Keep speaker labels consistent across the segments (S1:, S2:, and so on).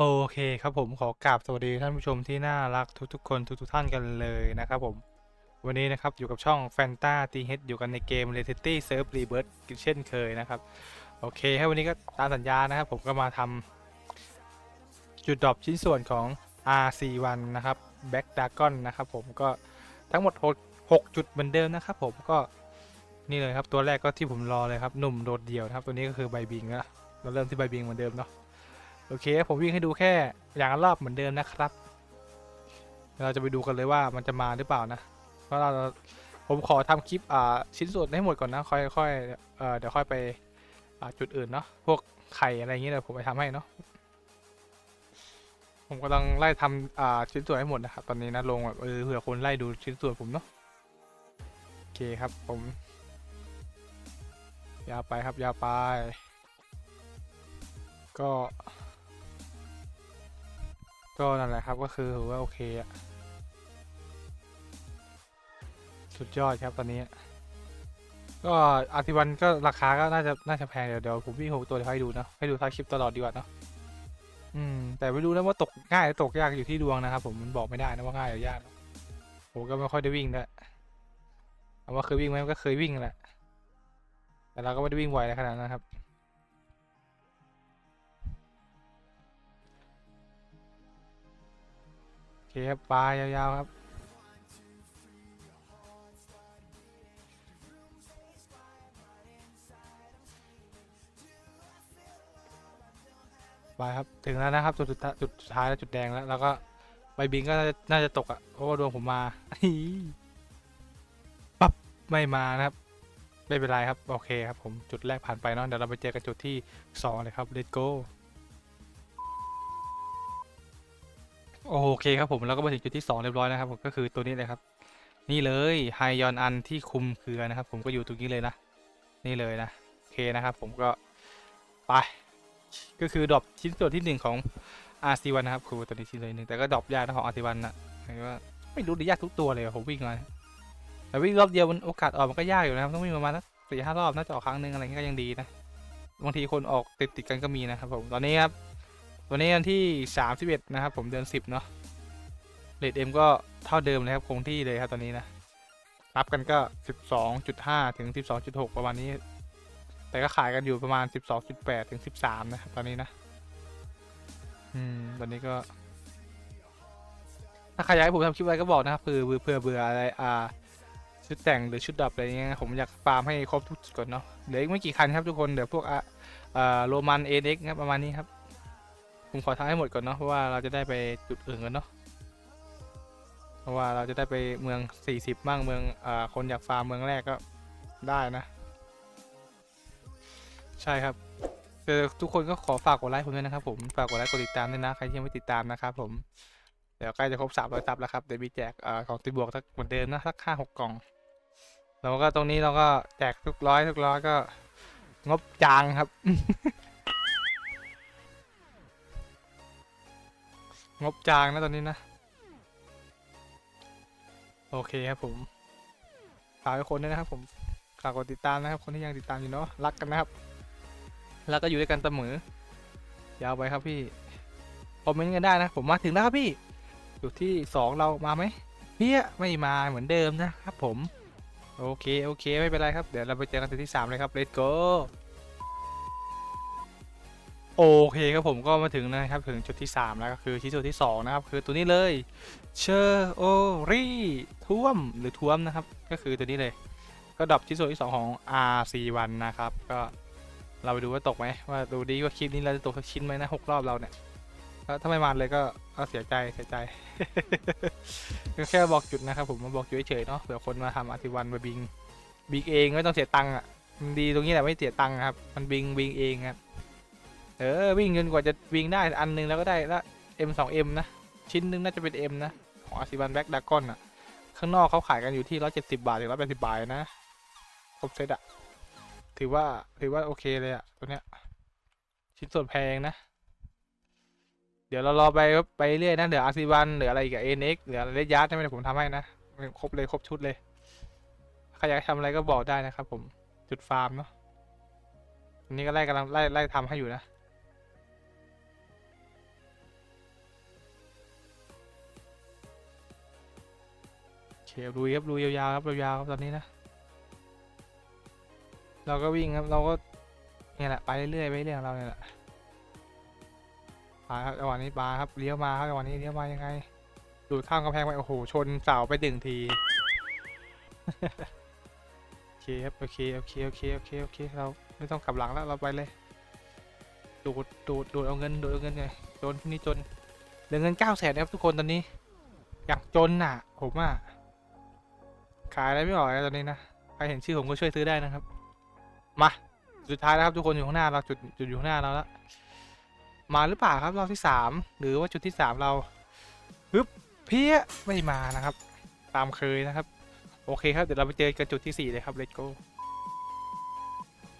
S1: โอเคครับผมขอกราบสวัสดีท่านผู้ชมที่น่ารักทุกๆคนทุกๆท่านกันเลยนะครับผมวันนี้นะครับอยู่กับช่อง f a n t a t h อยู่กันในเกม r e c i t y Surf Rebirth เช่นเคยนะครับ โอเคให้วันนี้ก็ตามสัญญานะครับ ผมก็มาทำจุดดรอปชิ้นส่วนของ RC1 นะครับ Back Dragon นะครับผมก็ทั้งหมด 6 จุดเหมือนเดิมนะครับผมก็นี่เลยครับตัวแรกก็ที่ผมรอเลยครับหนุ่มโดดเดี่ยวนะครับ ตัวนี้ก็คือใบบิงนะเราเริ่มที่ใบบิงเหมือนเดิมเนาะ โอเค ผมวิ่งให้ดูแค่อย่างละรอบเหมือนเดิมนะครับ เราจะไปดูกันเลยว่ามันจะมาหรือเปล่านะเพราะเราผมขอทำคลิปอ่าชิ้นส่วนให้หมดก่อนนะ ค่อยค่อยเอ่อเดี๋ยวค่อยไปอ่าจุดอื่นเนาะพวกไข่อะไรอย่างเงี้ยเดี๋ยวผมไปทำให้เนาะผมกำลังไล่ทำอ่าชิ้นส่วนให้หมดนะครับตอนนี้นะลงแบบเออเผื่อคนไล่ดูชิ้นส่วนผมเนาะโอเคครับผมยาวไปครับยาวไป ก็ ก็นั่นแหละครับก็คือถือว่าโอเคอะสุดยอดครับตอนนี้ ก็อาทิวันก็ราคาก็น่าจะน่าจะแพงเดี๋ยวเดี๋ยวผมวิ่งหกตัวให้ดูเนาะให้ดูท้ายคลิปตลอดดีกว่าเนาะอืม แต่ไม่รู้นะว่าตกง่ายหรือตกยากอยู่ที่ดวงนะครับผมมันบอกไม่ได้นะว่าง่ายหรือยากผมก็ไม่ค่อยได้วิ่งด้วยเอาว่าเคยวิ่งไหมก็เคยวิ่งแหละแต่เราก็ไม่ได้วิ่งไวขนาดนั้นครับ เคครับปลายาวๆครับ ไปครับ ถึงแล้วนะครับ จุดสุดท้ายจุดสุดท้ายแล้วจุดแดงแล้ว แล้วก็ใบบิงก็น่าจะน่าจะตกอะ่ะ เพราะว่าดวงผมมาปั๊บไม่มานะครับ ไม่เป็นไรครับ โอเคครับผม จุดแรกผ่านไปเนาะ เดี๋ยวเราไปเจอกันจุดที่สองเลยครับ let's go โอเคครับผมแล้วก็มาถึงจุดที่ 2 เรียบร้อยนะครับผมก็คือตัวนี้เลยครับ นี่เลยไฮยอนอันที่คุมเครือนะครับ ผมก็อยู่ตรงนี้เลยนะ นี่เลยนะโอเคนะครับ ผมก็ไปก็คือดรอปชิ้นส่วนที่1ของ RC1 นะครับคือตัวนี้ชิ้นเลยหนึ่งแต่ก็ดรอปยากนะของ RC1 นะหมายว่าไม่รู้ดิยากทุกตัวเลยผมวิ่งมาแต่วิ่งรอบเดียวมันโอกาสออกมันก็ยากอยู่นะครับต้องวิ่งประมาณสักสี่ห้ารอบน่าจะออกครั้งหนึงอะไรเงี้ยก็ยังดีนะบางทีคนออกติดติดกันก็มีนะครับผมตอนนี้ครับ วันนี้วันที่ 31 นะครับ ผมเดือน 10 เนาะเรทเอ็มก็เท่าเดิมเลยครับคงที่เลยครับตอนนี้นะ รับกันก็ 12.5 ถึง 12.6 ประมาณนี้ แต่ก็ขายกันอยู่ประมาณ 12.8 ถึง 13 นะครับตอนนี้นะ อืม ตอนนี้ก็ ถ้าใครอยากให้ผมทำคลิปอะไรก็บอกนะครับเผื่อเผื่อเบื่ออะไร อ่า ชุดแต่งหรือชุดดับอะไรเงี้ย ผมอยากฟาร์มให้ครบทุกจุดก่อนเนาะ เหลืออีกไม่กี่คันครับทุกคน เดี๋ยวพวกอ่าอ่าโรมันเอเด็กครับประมาณนี้ครับ ผมขอทำให้หมดก่อนเนาะเพราะว่าเราจะได้ไปจุดอื่นกันเนาะเพราะว่าเราจะได้ไปเมือง 40บ้างเมืองอ่าคนอยากฟาร์มเมืองแรกก็ได้นะ ใช่ครับแต่ทุกคนก็ขอฝากกดไลค์ผมด้วยนะครับผมฝากกดไลค์กดติดตามด้วยนะใครที่ยังไม่ติดตามนะครับผมเดี๋ยวใกล้จะครบ300ซับแล้วครับเดี๋ยวมีแจกอของติดบวกสักเหมือนเดิมนะสักห้าหกกล่องแล้วก็ตรงนี้เราก็แจกทุกร้อยทุกร้อยก็งบจางครับ งบจางนะตอนนี้นะ โอเคครับผมฝากทุกคนด้วยนะครับผมฝากกดติดตามนะครับ คนที่ยังติดตามอยู่เนาะรักกันนะครับ แล้วก็อยู่ด้วยกันเสมอยาวไปครับพี่คอมเมนต์กันได้นะผมมาถึงแล้วครับพี่อยู่ที่สองเรามาไหมเพี้ยไม่มาเหมือนเดิมนะครับผม โอเค โอเค ไม่เป็นไรครับ เดี๋ยวเราไปเจอกันที่ที่สามเลยครับ let's go โอเคครับผมก็มาถึงนะครับถึงจุดที่ 3 แล้วก็คือชิ้นส่วนที่ 2 นะครับ คือตัวนี้เลยเชอร์โอรี่ท่วมหรือท่วมนะครับ ก็คือตัวนี้เลย ก็ดรอปชิ้นส่วนที่ 2 ของ RC1 นะครับ ก็เราไปดูว่าตกไหมว่าดูดีว่าคลิปนี้เราจะตกสักชิ้นไหมนะหกรอบเราเนี่ยถ้าไม่มาเลยก็เสียใจเสียใจก็แค่บอกจุดนะครับผมมาบอกจุดเฉยเนาะเผื่อคนมาทำ RC1 มาบิงบิงเองไม่ต้องเสียตังค์อะมันดีตรงนี้แหละไม่เสียตังค์ครับมันบิงบิงเองครับ เออ วิ่งจนกว่าจะวิ่งได้อันหนึงแล้วก็ได้ละ M 2 M นะ ชิ้นหนึงน่าจะเป็น M นะของอาซิบันแบ็กดากอนอะ ข้างนอกเขาขายกันอยู่ที่ 170 บาทถึง180 บาทนะ ครบเซตอะ ถือว่าถือว่าโอเคเลยอะ ตัวเนี้ย ชิ้นส่วนแพงนะ เดี๋ยวเรารอไปไปเรื่อยนะเดี๋ยวอาซิบันหรืออะไรอีกับ NX หรืออะไรเลยัดใช่ไหมเดี๋ยวผมทำให้นะครบเลยครบชุดเลยใครอยากทำอะไรก็บอกได้นะครับผมจุดฟาร์มเนาะอันนี้ก็ไล่กำลังไล่ไล่ทำให้อยู่นะ เคลุยครับลุยาวๆครับยาวๆครับตอนนี้นะ เราก็วิ่งครับเราก็เนี่ยแหละไปเรื่อยๆไปเรื่อยของเราเนี่ยแหละมาครับจังหวะนี้มาครับเลี้ยวมาครับจังหวะนี้เลี้ยวมายังไงดูดข้ามกำแพงไปโอ้โหชนเสาไปหนึ่งทีโอเคครับโอเคโอเคโอเคโอเคโอเคเราไม่ต้องกลับหลังแล้วเราไปเลยดูดดูดดูดเอาเงินดูดเอาเงินไงจนที่นี่จนเหลือเงินเก้าแสนครับทุกคนตอนนี้อยากจนน่ะ ผมอะ ขายอะไรไม่ออกเลยตอนนี้นะใครเห็นชื่อผมก็ช่วยซื้อได้นะครับ มาสุดท้ายแล้วครับทุกคนอยู่ข้างหน้าเราจุดจุดอยู่ข้างหน้าเราแล้วมาหรือเปล่าครับรอบที่สามหรือว่าจุดที่สามเราฮึบเพี้ยไม่มานะครับ ตามเคยนะครับ โอเคครับเดี๋ยวเราไปเจอกันจุดที่สี่เลยครับ let's go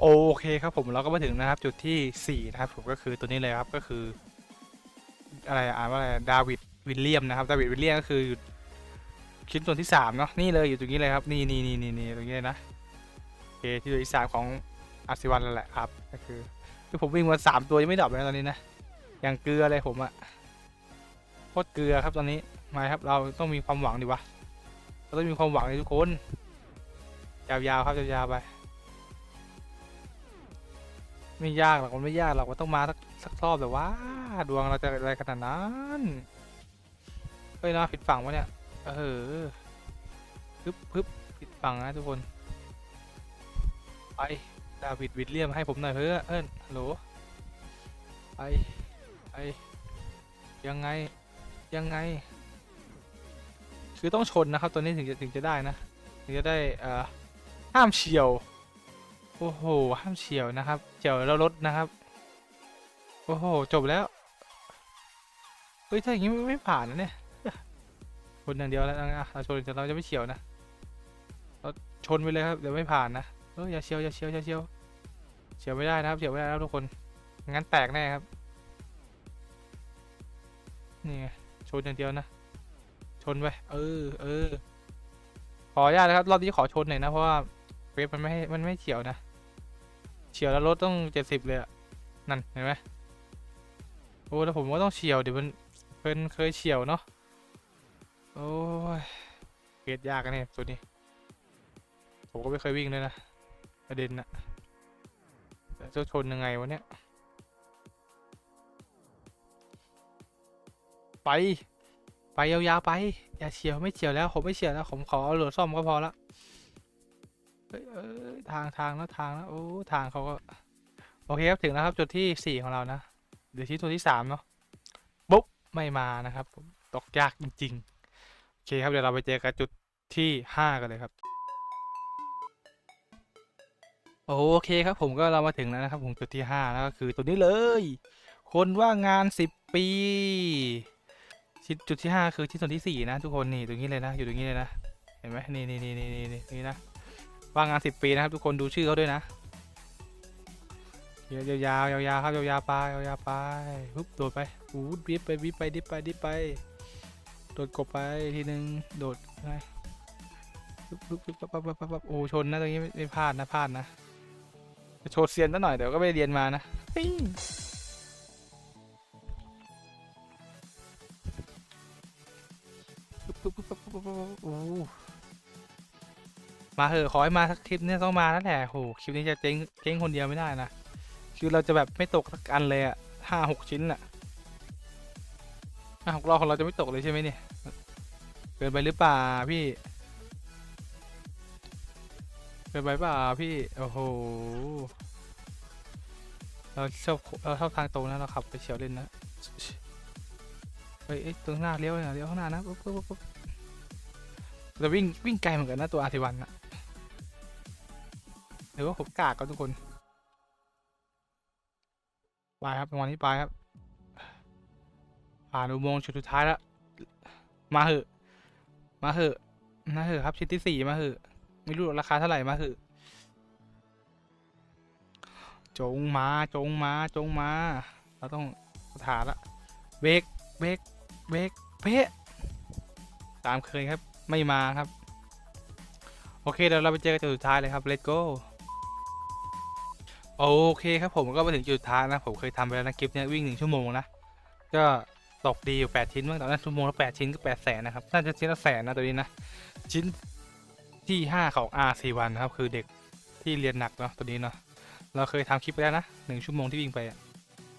S1: โอเคครับผมเราก็มาถึงนะครับ จุดที่สี่นะครับ ผมก็คือตัวนี้เลยครับก็คือ อะไรอ่านว่าอะไรดาวิดวิลเลียมนะครับดาวิดวิลเลียมก็คือ ชิ้นส่วนที่สามเนาะนี่เลยอยู่ตรงนี้เลยครับนี่นี่นี่นี่นี่ตรงนี้เลยนะโอเคที่ตัวที่สามของอาร์ซิวันนั่นแหละครับก็คือคือผมวิ่งมาสามตัวยังไม่ดรอปเลยตอนนี้นะอย่างเกลือเลยผมอะโคตรเกลือครับตอนนี้มาครับเราต้องมีความหวังดีวะเราต้องมีความหวังเลยทุกคนยาวๆครับยาวๆไปไม่ยากหรอกมันไม่ยากหรอกมันต้องมาสักสักรอบแต่ว่าดวงเราจะอะไรขนาดนั้นเฮ้ยนะผิดฝั่งวะเนี่ย เออพึบพึบผิดฝั่งนะทุกคน ไป ดาวิดวิลเลียมให้ผมหน่อยเพื่อเอิ้นฮัลโหล ไป ไป ยังไง ยังไง คือต้องชนนะครับ ตัวนี้ถึงจะถึงจะได้นะ ถึงจะได้เอ่อห้ามเฉียว โอ้โห ห้ามเฉียวนะครับ เฉียวแล้วลดนะครับ โอ้โห จบแล้ว เฮ้ย ถ้าอย่างนี้ไม่ไม่ผ่านนะเนี่ย ชนอย่างเดียวแล้วนะเราชนแต่เราจะไม่เฉียวนะเราชนไปเลยครับเดี๋ยวไม่ผ่านนะเอออย่าเฉียวอย่าเฉียวอย่าเฉียวเฉียวไม่ได้นะครับเฉียวไม่ได้แล้วทุกคนงั้นแตกแน่ครับนี่ไงชนอย่างเดียวนะชนไปเออเออขออนุญาตนะครับรอบนี้ขอชนหน่อยนะเพราะว่าเวฟมันไม่มันไม่เฉียวนะเฉียวแล้วรถต้องเจ็ดสิบเลยอะนั่นเห็นไหมโอ้แล้วผมก็ต้องเฉียวเดี๋ยวมันเพิ่นเคยเฉียวเนาะ โอ้ยเกรดยากกันเนี่ยตัวนี้ ผมก็ไม่เคยวิ่งเลยนะประเด็นนะแต่จะชนยังไงวะเนี่ย ไป ไปยาวๆไป อย่าเฉียวไม่เฉียวแล้ว ผมไม่เฉียวแล้ว ผมขอเอาหลือซ่อมก็พอละเอ้ยทางทางแล้วทางแล้วโอ้ทางเขาก็ โอเคครับถึงแล้วครับ จุดที่สี่ของเรานะ เดี๋ยวที่ตัวที่สามเนาะปุ๊บไม่มานะครับ ตกยากจริง ๆ เคครับเดี๋ยวเราไปเจอกันจุดที่ห้ากันเลยครับ โอเคครับ ผมก็เรามาถึงแล้วนะครับ ผมจุดที่ห้าแล้วก็คือตัวนี้เลย คนว่างงานสิบปีชิ้นจุดที่ห้าคือชิ้นส่วนที่สี่นะ ทุกคนนี่ตรงนี้เลยนะ อยู่ตรงนี้เลยนะเห็นไหมนี่นี่นี่นี่นี่นี่นะว่างงานสิบปีนะครับ ทุกคนดูชื่อเขาด้วยนะยาวยาวยาวครับยาวๆไปยาวๆไปปุ๊บโดดไปอู้ดิบไปดิบไปดิบไปดิบไป โดดกบไปทีนึง โดดไปปุ๊บปุ๊บปุ๊บปั๊บปั๊บปั๊บโอ้ชนนะตรงนี้ไม่ไม่พลาดนะพลาดนะโชว์เซียนซะหน่อยเดี๋ยวก็ไม่ได้เรียนมานะปุ๊บปุ๊บปุ๊บปุ๊บปุ๊บปุ๊บโอ้มาเถอะขอให้มาสักคลิปเนี่ยต้องมาแล้วแหละโหคลิปนี้จะเจ๊งเจ๊งคนเดียวไม่ได้นะ คือเราจะแบบไม่ตกสักอันเลยอะห้าหกชิ้นอะ ห้าหกรอของเราจะไม่ตกเลยใช่ไหมเนี่ยเกินไปหรือเปล่าพี่เกินไปเปล่าพี่โอ้โหเราชอบเราชอบทางตรงนะเราขับไปเฉียวเล่นนะเฮ้ยเอ้ยตรงหน้าเลี้ยวนะเลี้ยวข้างหน้านะปุ๊บปุ๊บปุ๊บเราวิ่งวิ่งไกลเหมือนกันนะตัวอาร์ติวันอะหรือว่าผมกากก็ทุกคน ไปครับจังหวะนี้ไปครับ ผ่านอุโมงค์จุดสุดท้ายแล้ว มาเหอะ มาเหอะมาเหอะครับชิ้นที่สี่มาเหอะ ไม่รู้ราคาเท่าไหร่มาเหอะจงมาจงมาจงมา เราต้องถานละเบรกเบรกเบรกเป๊ะตามเคยครับไม่มาครับ โอเคเดี๋ยวเราไปเจอกันจุดสุดท้ายเลยครับ let's go โอเคครับผมก็มาถึงจุดท้ายนะ ผมเคยทำไปแล้วนะคลิปนี้วิ่งหนึ่งชั่วโมงนะ ก็ ตกดีอยู่แปดชิ้นบ้างตอนนั้นชั่วโมงละแปดชิ้นก็แปดแสนนะครับ น่าจะชิ้นละแสนนะตัวนี้นะ ชิ้นที่ห้าของ R 4วันะครับ คือเด็กที่เรียนหนักเนาะตัวนี้เนาะ เราเคยทำคลิปไปแล้วนะหนึ่งชั่วโมงที่วิ่งไป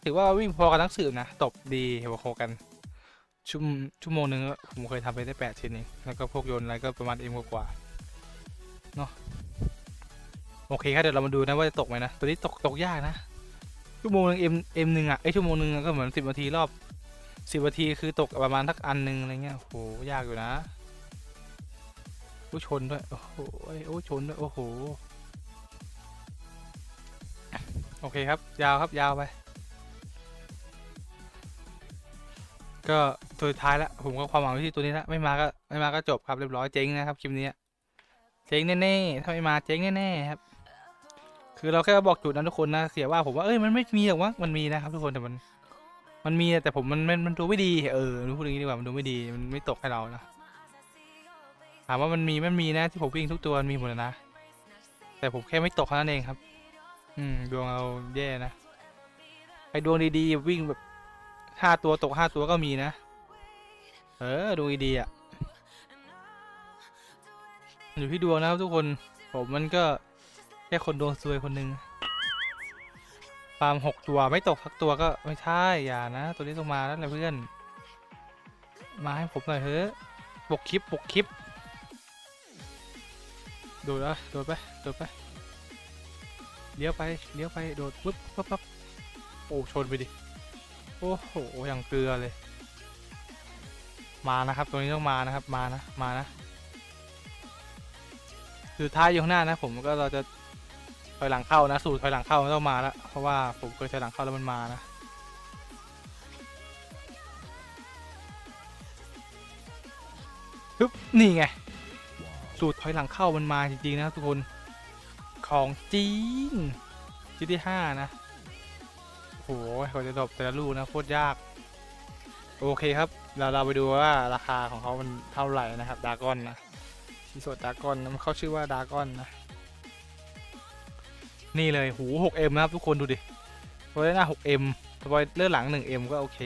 S1: ถือว่าวิ่งพอกันทั้งสืบนะ ตบดีหัวโคกัน ชั่วชั่วโมงหนึ่งผมเคยทำไปได้แปดชิ้นเองแล้วก็พวกโยนอะไรก็ประมาณเอ็มกว่าเนาะ โอเคครับเดี๋ยวเรามาดูนะว่าจะตกไหมนะ ตัวนี้ตกตกยากนะ ชั่วโมงหนึงเอ็มเอ็มหนึ่งอะไอชั่วโมงหนึ่งก็เหมือนสิบนาทีรอบ สิบนาทีคือตกประมาณทักอันหนึ่งอะไรเงี้ยโหยากอยู่นะโอ้ชนด้วย โอ้โหโอ้ชนด้วยโอ้โหโอเคครับ ยาวครับยาวไป ก็ตัวท้ายแล้วผมก็ความหวังไว้ที่ตัวนี้ละไม่มาก็ไม่มาก็จบครับเรียบร้อยเจ๊งนะครับคลิปนี้เจ๊งแน่ๆถ้าไม่มาเจ๊งแน่ๆครับ คือเราแค่บอกจุดนั้นทุกคนนะเสียว่าผมว่าเอ้ยมันไม่มีหรอกวะมันมีนะครับทุกคนแต่มัน มันมีแต่ผมมันมันมันดูไม่ดี เออพูดอย่างนี้ดีกว่ามันดูไม่ดีมันไม่ตกให้เรานะถามว่ามันมีมันมีนะที่ผมวิ่งทุกตัวมันมีหมดนะ แต่ผมแค่ไม่ตกเท่านั้นเองครับ อืมดวงเราแย่นะไอ้ดวงดีๆวิ่งแบบห้าตัวตกห้าตัวก็มีนะ เออดวงดีอะอยู่ที่ดวงนะครับทุกคน ผมมันก็แค่คนดวงซวยคนหนึ่ง ฟาร์มหกตัวไม่ตกสักตัวก็ไม่ใช่อย่านะ ตัวนี้ต้องมาแล้วแหละเพื่อน มาให้ผมหน่อยเถอะปกคลิปปกคลิปโดดแล้วโดดไปโดดไปเลี้ยวไปเลี้ยวไปโดดปุ๊บปั๊บปั๊บโอ้ชนไปดิโอ้โหอย่างเกลือเลย มานะครับตัวนี้ต้องมานะครับมานะมานะ คือท้ายอยู่ข้างหน้านะ ผมก็เราจะ ถอยหลังเข้านะ สูตรถอยหลังเข้าไม่ต้องมาแล้วเพราะว่าผมเคยถอยหลังเข้าแล้วมันมานะฮึบนี่ไง สูตรถอยหลังเข้ามันมาจริงๆนะทุกคนของจริงชิที่ห้านะโหเขาจะดรอปแต่ละลูกนะโคตรยาก โอเคครับเราเราไปดูว่าราคาของเขามันเท่าไหร่นะครับดากอนนะชิ้นส่วนดากอนมันเขาชื่อว่าดากอนนะ นี่เลยหู 6M นะครับทุกคนดูดิโรยหน้า 6M สปอยเลอร์หลัง 1M ก็โอเค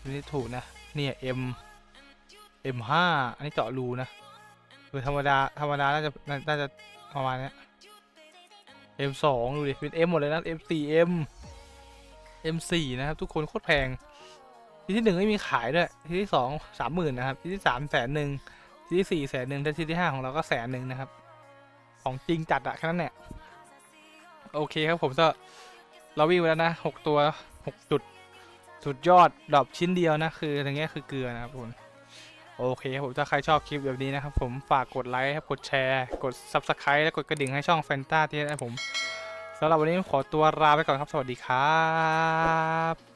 S1: อันนี่ถูกนะเนี่ย M M5 อันนี้เจาะรูนะคือธรรมดาธรรมดาน่าจะน่าจะประมาณนี้ M2 ดูดิเป็น M หมดเลยนะ M4M M4 นะครับ ทุกคนโคตรแพงที่ที่หนึ่งไม่มีขายด้วยที่ที่สองสามหมื่นนะครับ ที่ที่สามแสนหนึ่งที่ที่สี่แสนหนึ่งแต่ที่ที่ห้าของเราก็แสนหนึ่งนะครับ ของจริงจัดอะแค่นั้นแหละ โอเคครับผมก็เราวิ่งไปแล้วนะหกตัวหกจุดสุดยอดดรอปชิ้นเดียวนะคืออย่างเงี้ยคือเกลือนะครับผมโอเคครับผมถ้าใครชอบคลิปแบบนี้นะครับผมฝากกดไลค์ครับกดแชร์ กด Subscribe และกดกระดิ่งให้ช่องแฟนตาที่นะผมสำหรับวันนี้ขอตัวลาไปก่อนครับ สวัสดีครับ